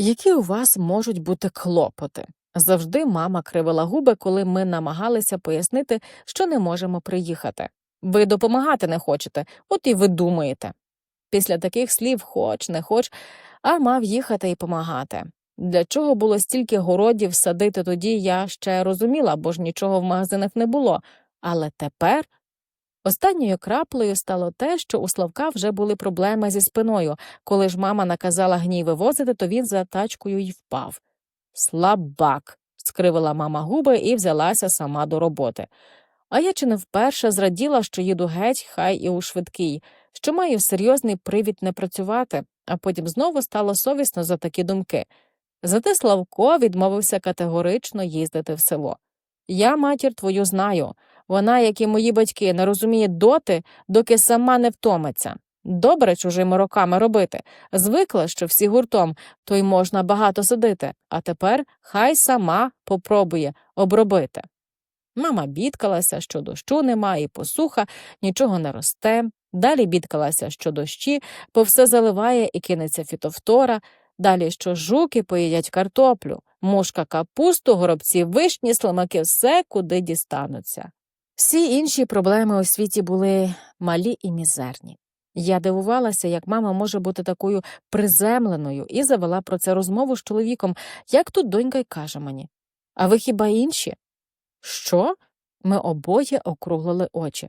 Які у вас можуть бути клопоти? Завжди мама кривила губи, коли ми намагалися пояснити, що не можемо приїхати. Ви допомагати не хочете, от і ви думаєте. Після таких слів хоч не хоч, а мав їхати і помагати. Для чого було стільки городів садити тоді, я ще розуміла, бо ж нічого в магазинах не було. Але тепер останньою краплею стало те, що у Славка вже були проблеми зі спиною. Коли ж мама наказала гній вивозити, то він за тачкою й впав. Слабак. скривила мама губи і взялася сама до роботи. А я чи не вперше зраділа, що їду геть, хай і у швидкий, що маю серйозний привід не працювати, а потім знову стало совісно за такі думки. Зате Славко відмовився категорично їздити в село. Я матір твою знаю. Вона, як і мої батьки, не розуміє доти, доки сама не втомиться. Добре чужими роками робити. Звикла, що всі гуртом, то й можна багато сидити, а тепер хай сама попробує обробити. Мама бідкалася, що дощу нема, і посуха, нічого не росте. Далі бідкалася, що дощі, бо все заливає і кинеться фітовтора. Далі, що жуки поїдять картоплю, мушка капусту, горобці вишні, слимаки все, куди дістануться. Всі інші проблеми у світі були малі і мізерні. Я дивувалася, як мама може бути такою приземленою, і завела про це розмову з чоловіком, як тут донька й каже мені. А ви хіба інші? Що? Ми обоє округлили очі.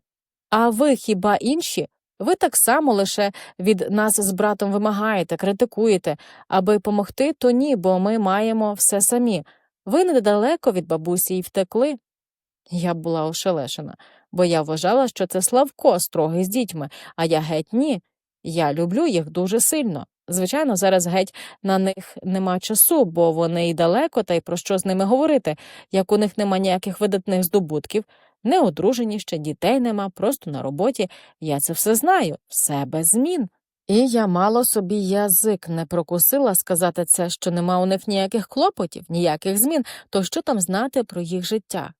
А ви хіба інші? Ви так само лише від нас з братом вимагаєте, критикуєте, аби помогти, то ні, бо ми маємо все самі. Ви недалеко від бабусі й втекли. Я була ошелешена, бо я вважала, що це Славко строгий з дітьми, а я геть ні. Я люблю їх дуже сильно. Звичайно, зараз геть на них нема часу, бо вони й далеко, та й про що з ними говорити, як у них нема ніяких видатних здобутків, не одружені ще, дітей нема, просто на роботі. Я це все знаю, все без змін. І я мало собі язик не прокусила сказати це, що нема у них ніяких клопотів, ніяких змін, то що там знати про їх життя.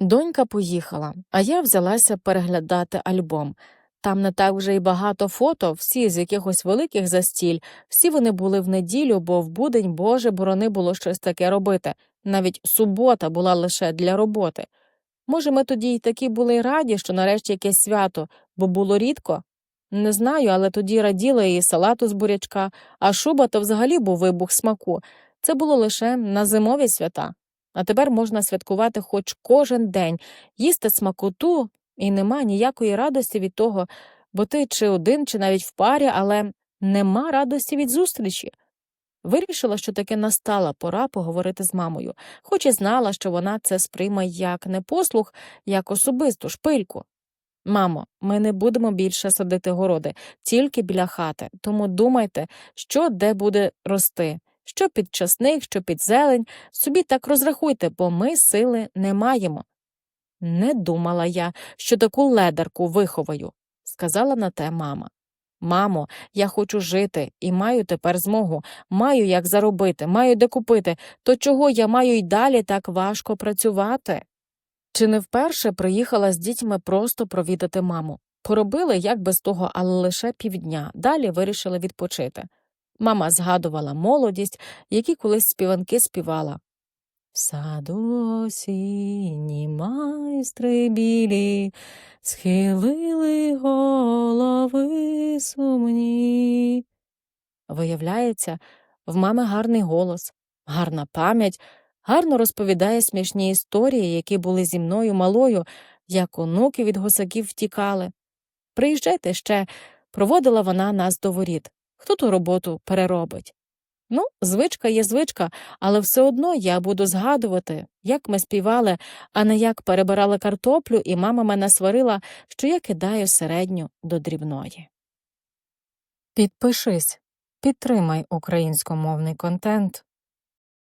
Донька поїхала, а я взялася переглядати альбом. Там не так вже й багато фото, всі з якихось великих застіль, всі вони були в неділю, бо в будень, Боже, борони було щось таке робити. Навіть субота була лише для роботи. Може, ми тоді й такі були раді, що нарешті якесь свято, бо було рідко? Не знаю, але тоді раділи і салату з бурячка, а шуба то взагалі був вибух смаку. Це було лише на зимові свята. А тепер можна святкувати хоч кожен день, їсти смакоту, і нема ніякої радості від того, бо ти чи один, чи навіть в парі, але нема радості від зустрічі. Вирішила, що таки настала пора поговорити з мамою, хоч і знала, що вона це сприйме як не послух, як особисту шпильку. Мамо, ми не будемо більше садити городи, тільки біля хати, тому думайте, що де буде рости, що під часник, що під зелень, собі так розрахуйте, бо ми сили не маємо. Не думала я, що таку ледарку виховаю, сказала на те мама. Мамо, я хочу жити і маю тепер змогу, маю як заробити, маю де купити, то чого я маю й далі так важко працювати? Чи не вперше приїхала з дітьми просто провідати маму? Поробили як без того, але лише півдня, далі вирішили відпочити. Мама згадувала молодість, які колись співанки співала. В саду осінні майстри білі, схилили голови сумні. Виявляється, в мами гарний голос, гарна пам'ять, гарно розповідає смішні історії, які були зі мною малою, як онуки від гусаків втікали. Приїжджайте ще, проводила вона нас до воріт. Хто ту роботу переробить? Ну, звичка є звичка, але все одно я буду згадувати, як ми співали, а не як перебирали картоплю, і мама мене сварила, що я кидаю середню до дрібної. Підпишись, підтримай українськомовний контент.